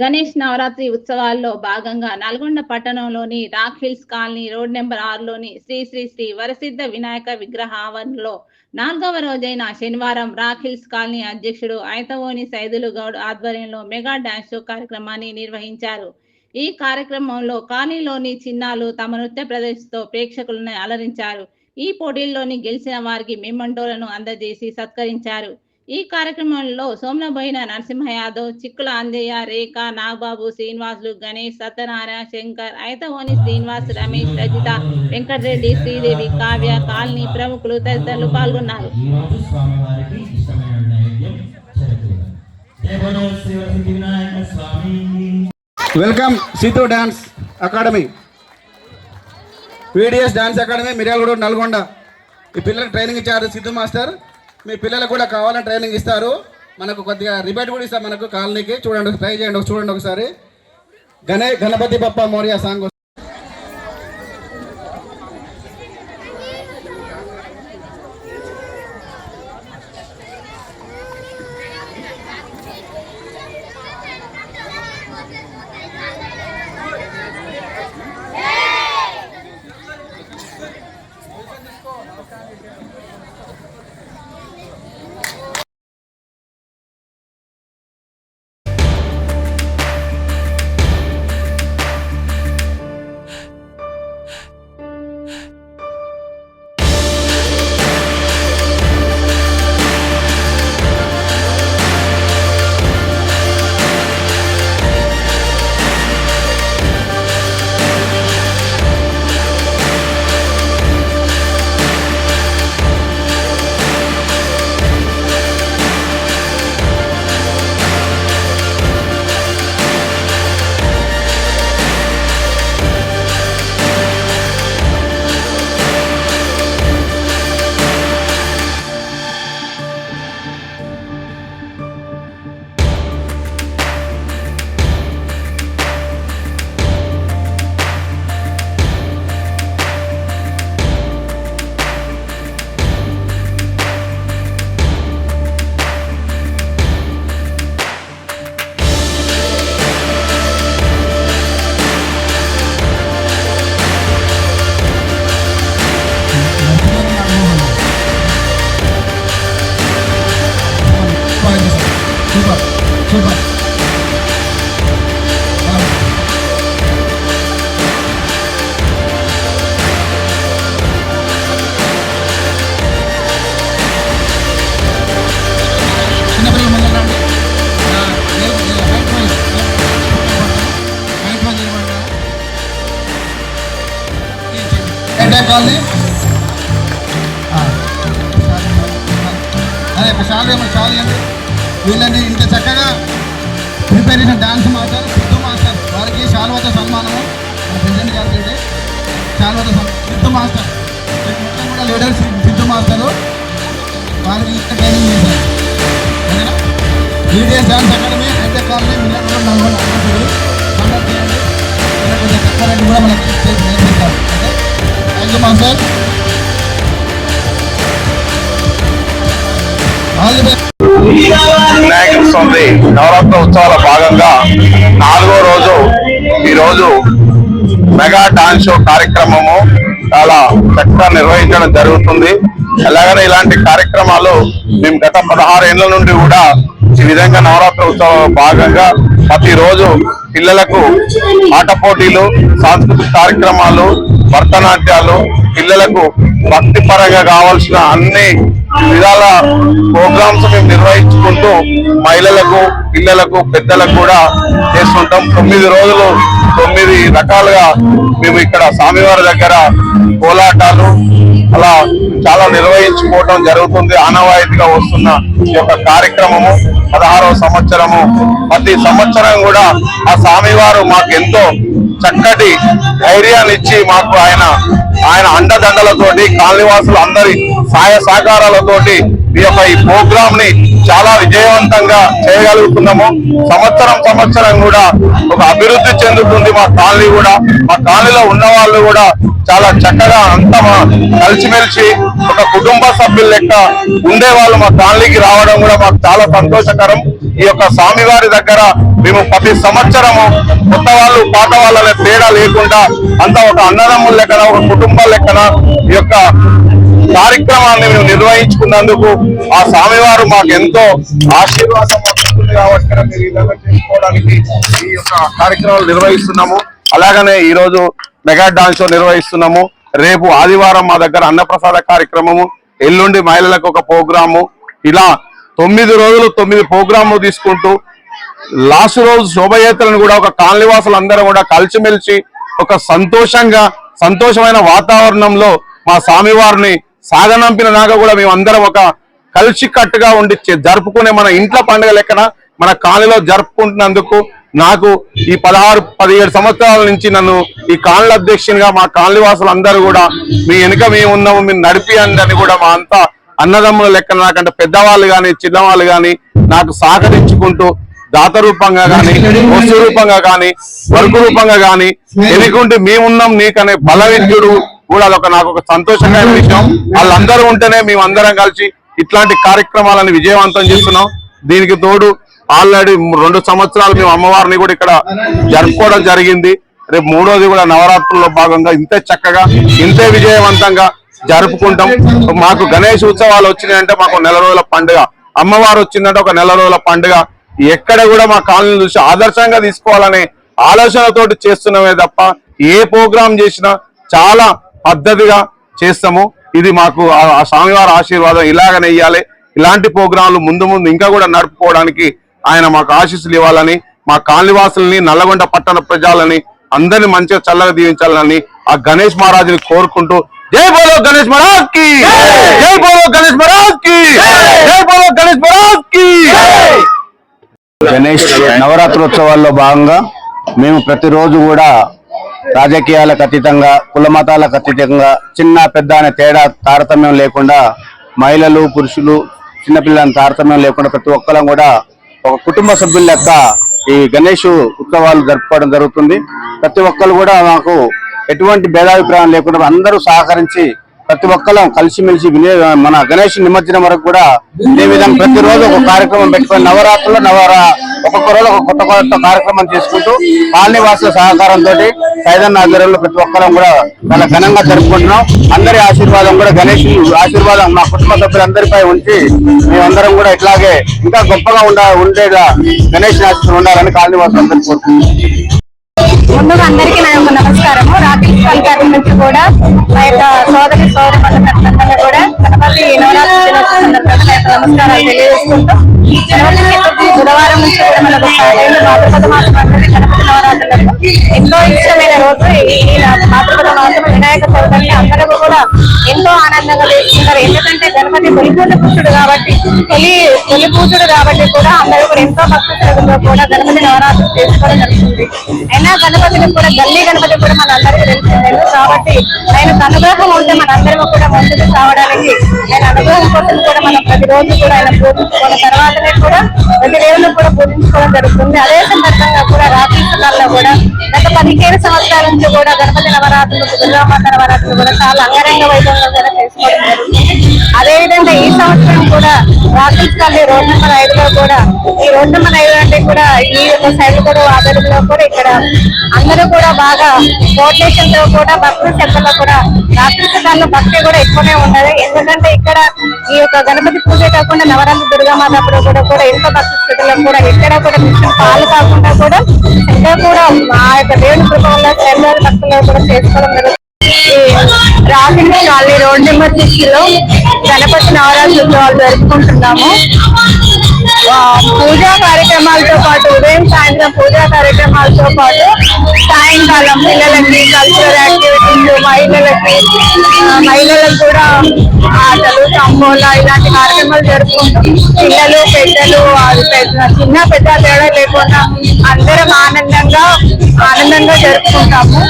గణేష్ నవరాత్రి ఉత్సవాల్లో భాగంగా నల్గొండ పట్టణంలోని rock hills colony road number ఆరులోని Shri Shri Shri Varasiddha Vinayaka విగ్రహ ఆవరణలో నాలుగవ రోజైన శనివారం రాక్ హిల్స్ కాలనీ అధ్యక్షుడు ఐతవోని సైదులు గౌడ్ ఆధ్వర్యంలో మెగా డాన్స్ షో కార్యక్రమాన్ని నిర్వహించారు. ఈ కార్యక్రమంలో కాలనీలోని చిన్నాలు తమ నృత్య ప్రదర్శనతో ప్రేక్షకులను అలరించారు. ఈ పోటీల్లోని గెలిచిన వారికి మెమండోలను అందజేసి సత్కరించారు. ఈ కార్యక్రమంలో సోమనబోయిన నరసింహ యాదవ్ చిక్కుల అంజయ్య రేఖ నాగబాబు శ్రీనివాసులు గణేష్ సత్యనారాయణ శంకర్ ఐతవోని శ్రీనివాస్ రమేష్ రజిత వెంకటరెడ్డి శ్రీదేవి కావ్య కాలనీ ప్రముఖులు తదితరులు పాల్గొన్నారు. Welcome Seethu dance academy. PDS dance academy Miryalaguda Nalgonda. ఈ పిల్లలకు ట్రైనింగ్ ఇచ్చారు సిద్ధు మాస్టర్. మీ పిల్లలకు కూడా కావాలని ట్రైనింగ్ ఇస్తారు. మనకు కొద్దిగా రిబేట్ కూడా ఇస్తారు మనకు కాలనీకి. చూడండి ట్రై చేయండి చూడండి ఒకసారి. గణే గణపతి బప్ప మౌర్య సాంగ్ కాలనీ అదే ఒక షాల్ ఏమో షాల్ ఇవ్వండి వీళ్ళని ఇంత చక్కగా ప్రిపేర్ చేసిన డాన్స్ మాస్టర్ సిద్ధు మాస్టర్ వారికి శాల్వత సన్మానము. మన ప్రెసిడెంట్ గారికి తోటి శాల్వత సిద్ధు మాస్టర్. మొత్తం కూడా లీడర్ సిద్ధు మాస్టరు. వారికి ఇంత ట్రైనింగ్ చేశారు. ఓకేనా? ఈడిఎస్ డాన్స్ అకాడమీ అయితే కాలనీ మిల్లర్ నల్గొండ వినాయక స్వామి నవరాత్రి ఉత్సవాల భాగంగా నాలుగో రోజు ఈరోజు మెగా డాన్స్ షో కార్యక్రమము చాలా చక్కగా నిర్వహించడం జరుగుతుంది. అలాగనే ఇలాంటి కార్యక్రమాలు మేము గత పదహారు నుండి కూడా ఈ విధంగా నవరాత్రి ఉత్సవం భాగంగా ప్రతిరోజు పిల్లలకు ఆట పోటీలు సాంస్కృతిక కార్యక్రమాలు భరతనాట్యాలు పిల్లలకు భక్తి పరంగా కావాల్సిన అన్ని విధాల ప్రోగ్రామ్స్ మేము నిర్వహించుకుంటూ మహిళలకు పిల్లలకు పెద్దలకు కూడా చేస్తుంటాం. తొమ్మిది రోజులు తొమ్మిది రకాలుగా మేము ఇక్కడ స్వామివారి దగ్గర కోలాటాలు అలా చాలా నిర్వహించుకోవడం జరుగుతుంది. ఆనవాయితీగా వస్తున్న ఈ యొక్క కార్యక్రమము పదహారవ సంవత్సరము. ప్రతి సంవత్సరం కూడా ఆ స్వామివారు మాకు ఎంతో చక్కటి ధైర్యాన్ని ఇచ్చి మాకు ఆయన ఆయన అండదండలతోటి కాలనివాసులు అందరి సహాయ సహకారాలతోటి ఈ యొక్క ఈ ప్రోగ్రామ్ని చాలా విజయవంతంగా చేయగలుగుతున్నాము. సంవత్సరం సంవత్సరం కూడా ఒక అభివృద్ధి చెందుతుంది మా కాలనీ కూడా. మా కాలనీలో ఉన్న వాళ్ళు కూడా చాలా చక్కగా అంతా కలిసిమెలిసి ఒక కుటుంబ సభ్యుల లెక్క ఉండే వాళ్ళు మా కాలనీకి రావడం కూడా మాకు చాలా సంతోషకరం. ఈ యొక్క స్వామివారి దగ్గర మేము ప్రతి సంవత్సరము కొత్త వాళ్ళు పాత వాళ్ళ తేడా లేకుండా అంతా ఒక అన్నదమ్ముల లెక్కన ఒక కుటుంబం లెక్కన ఈ యొక్క కార్యక్రమాన్ని మేము నిర్వహించుకున్నందుకు ఆ స్వామివారు మాకు ఎంతో ఆశీర్వాదం కాబట్టి మీరు ఈ విధంగా చేసుకోవడానికి ఈ యొక్క కార్యక్రమాలు నిర్వహిస్తున్నాము. అలాగనే ఈ రోజు మెగా డాన్స్ షో నిర్వహిస్తున్నాము. రేపు ఆదివారం మా దగ్గర అన్నప్రసాద కార్యక్రమము. ఎల్లుండి మహిళలకు ఒక ప్రోగ్రాము. ఇలా తొమ్మిది రోజులు తొమ్మిది ప్రోగ్రాములు తీసుకుంటూ లాస్ట్ రోజు శోభయాత్రను కూడా ఒక కాలనివాసులు అందరూ కూడా కలిసిమెలిసి ఒక సంతోషంగా సంతోషమైన వాతావరణంలో మా స్వామివారిని సాగనంపిన దాకా కూడా మేము అందరం ఒక కలిసి కట్టుగా ఉండి జరుపుకునే మన ఇంట్లో పండుగ లెక్కన మన కాలనీలో జరుపుకుంటున్నందుకు నాకు ఈ పదహారు పదిహేడు సంవత్సరాల నుంచి నన్ను ఈ కాలనీ అధ్యక్షునిగా మా కాలనీ వాసులందరూ కూడా మీ వెనుక మేము ఉన్నాము మీరు నడిపియండి అని కూడా మా అంతా అన్నదమ్ముల లెక్కన నాకంటే పెద్దవాళ్ళు కానీ చిన్నవాళ్ళు గాని నాకు సహకరించుకుంటూ దాత రూపంగా కానీ వస్తు రూపంగా కానీ వర్గ రూపంగా కానీ ఎనుకుంటే మేమున్నాం నీకనే బలవిద్యుడు కూడా అదొక నాకు ఒక సంతోషంగా విషయం. వాళ్ళందరూ ఉంటేనే మేము అందరం కలిసి ఇట్లాంటి కార్యక్రమాలను విజయవంతం చేస్తున్నాం. దీనికి తోడు ఆల్రెడీ రెండు సంవత్సరాలు మేము అమ్మవారిని కూడా ఇక్కడ జరుపుకోవడం జరిగింది. రేపు మూడోది కూడా నవరాత్రుల్లో భాగంగా ఇంతే చక్కగా ఇంతే విజయవంతంగా జరుపుకుంటాం. మాకు గణేష్ ఉత్సవాలు వచ్చినాయంటే మాకు నెల రోజుల పండుగ. అమ్మవారు వచ్చిందంటే ఒక నెల రోజుల పండుగ. ఎక్కడ కూడా మా కాలనీ చూసి ఆదర్శంగా తీసుకోవాలనే ఆలోచనతోటి చేస్తున్నామే తప్ప ఏ ప్రోగ్రాం చేసినా చాలా పద్ధతిగా చేస్తాము. ఇది మాకు ఆ- స్వామివారి ఆశీర్వాదం ఇలాగనే ఇవ్వాలి ఇలాంటి ప్రోగ్రాంలు ముందు ముందు ఇంకా కూడా నడుపుకోవడానికి ఆయన మాకు ఆశీస్సులు ఇవ్వాలని మా కాలనివాసుల్ని నల్లగొండ పట్టణ ప్రజలని అందరిని మంచిగా చల్లగా దీవించాలని ఆ గణేష్ మహారాజుని కోరుకుంటూ జై బోలో గణేష్ మహారాజ్కి! జై! బోలో గణేష్ మహారాజ్కి! జై! బోలో గణేష్ మహారాజ్కి! గణేష్ నవరాత్రోత్సవాల్లో భాగంగా మేము ప్రతిరోజు కూడా రాజకీయాలకు అతీతంగా కుల మతాలకు అతీతంగా చిన్న పెద్ద అనే తేడా తారతమ్యం లేకుండా మహిళలు పురుషులు చిన్నపిల్లలని తారతమ్యం లేకుండా ప్రతి ఒక్కరం కూడా ఒక కుటుంబ సభ్యుల లెక్క ఈ గణేష్ ఉత్సవాలు జరుపుకోవడం జరుగుతుంది. ప్రతి ఒక్కరు కూడా మాకు ఎటువంటి భేదాభిప్రాయం లేకుండా అందరూ సహకరించి ప్రతి ఒక్కరం కలిసిమెలిసి వినే మన గణేష్ నిమజ్జనం వరకు కూడా ఇదే విధంగా ప్రతిరోజు ఒక కార్యక్రమం పెట్టుకొని నవరాత్రులు నవరా ఒక్కొక్క రోజు ఒక కొత్త కొత్త కార్యక్రమం చేసుకుంటూ కాలనీ వాసుల సహకారంతో సైదన్న ఆధ్వర్యంలో ప్రతి ఒక్కరం కూడా చాలా ఘనంగా జరుపుకుంటున్నాం. అందరి ఆశీర్వాదం కూడా గణేష్ ఆశీర్వాదం మా కుటుంబ సభ్యులందరిపై ఉంచి మేమందరం కూడా ఇట్లాగే ఇంకా గొప్పగా ఉండ ఉండేలా గణేష్ ఆశీర్వాదం ఉండాలని కాలనీ వాసులు అందరికీ కోరుకుంటున్నాం. ముందుగా అందరికీ నా యొక్క నమస్కారము. రాత్రి పాల్ నుంచి కూడా మా యొక్క సోదరి సోదరి పనులందరూ కూడా గణపతి నవరాత్రి నమస్కారాలు తెలియజేసుకుంటూ బుధవారం నుంచి కూడా మనకు భాద్రపద మాసం గణపతి నవరాత్రులకు ఎంతో ఇష్టమైన రోజు. ఈ ఈ భాద్రపద మాసం వినాయక చవితిని అందరూ కూడా ఎంతో ఆనందంగా చేసుకుంటారు ఎందుకంటే గణపతి తొలిపూట పురుషుడు కాబట్టి తొలి తొలి పూజుడు కాబట్టి కూడా అందరూ కూడా ఎంతో భక్తి శ్రద్ధతో కూడా గణపతి నవరాత్రులు చేసుకోవడం జరుగుతుంది. అయినా గణపతిని కూడా గల్లీ గణపతి కూడా మన అందరికీ తెలిసిందే కాబట్టి ఆయన అనుగ్రహం ఉంటే మన అందరం కూడా ముందుకు రావడానికి ఆయన అనుగ్రహం కోసం కూడా మనం ప్రతిరోజు కూడా ఆయన పూజించుకున్న తర్వాతనే కూడా ప్రతి దేవుళ్ళు కూడా పూజించుకోవడం జరుగుతుంది. అదే సందర్భంగా కూడా రాత్రి కాలంలో కూడా గత పదిహేను సంవత్సరాల నుంచి కూడా గణపతి నవరాత్రులు దుర్గామాత నవరాత్రులు కూడా చాలా అంగరంగ వైభవంగా కూడా చేసుకోవడం జరుగుతుంది. అదే విధంగా ఈ సంవత్సరం కూడా రాకేష్ కాలనీ రోడ్ నెంబర్ ఐదులో కూడా ఈ రోడ్ నెంబర్ ఐదు అంటే కూడా ఈ యొక్క సైడ్ కూడా ఆధారంలో కూడా ఇక్కడ అందరూ కూడా బాగా కోఆర్డినేషన్తో కూడా భక్తుల శబ్దంలో కూడా రాత్రి కాలంలో భక్తి కూడా ఎక్కువనే ఉన్నది. ఎందుకంటే ఇక్కడ ఈ యొక్క గణపతి పూజ కాకుండా నవరాత్రి దుర్గామాత అప్పుడు కూడా కూడా ఎంత భక్తి స్థితిలో కూడా ఎక్కడ కూడా మిషన్ పాలు కాకుండా కూడా ఎక్కడ కూడా ఆ యొక్క దేవుని కృప వల్ల శ్రద్ధ భక్తులు కూడా చేసుకోవడం జరుగుతుంది. రాత్రి కాలనీ రోడ్ నెంబర్ సిక్స్లో గణపతి నవరాత్రి ఉత్సవాలు జరుపుకుంటున్నాము. పూజా కార్యక్రమాలతో పాటు ఉదయం సాయంత్రం పూజా కార్యక్రమాలతో పాటు సాయంకాలం పిల్లలకి కల్చరల్ యాక్టివిటీస్ మహిళలకి మహిళలకు కూడా ఆటలు సంబోలా ఇలాంటి కార్యక్రమాలు జరుపుకుంటాం. పిల్లలు పెద్దలు పెద్ద చిన్న పెద్ద తేడా లేకుండా అందరం ఆనందంగా ఆనందంగా జరుపుకుంటాము.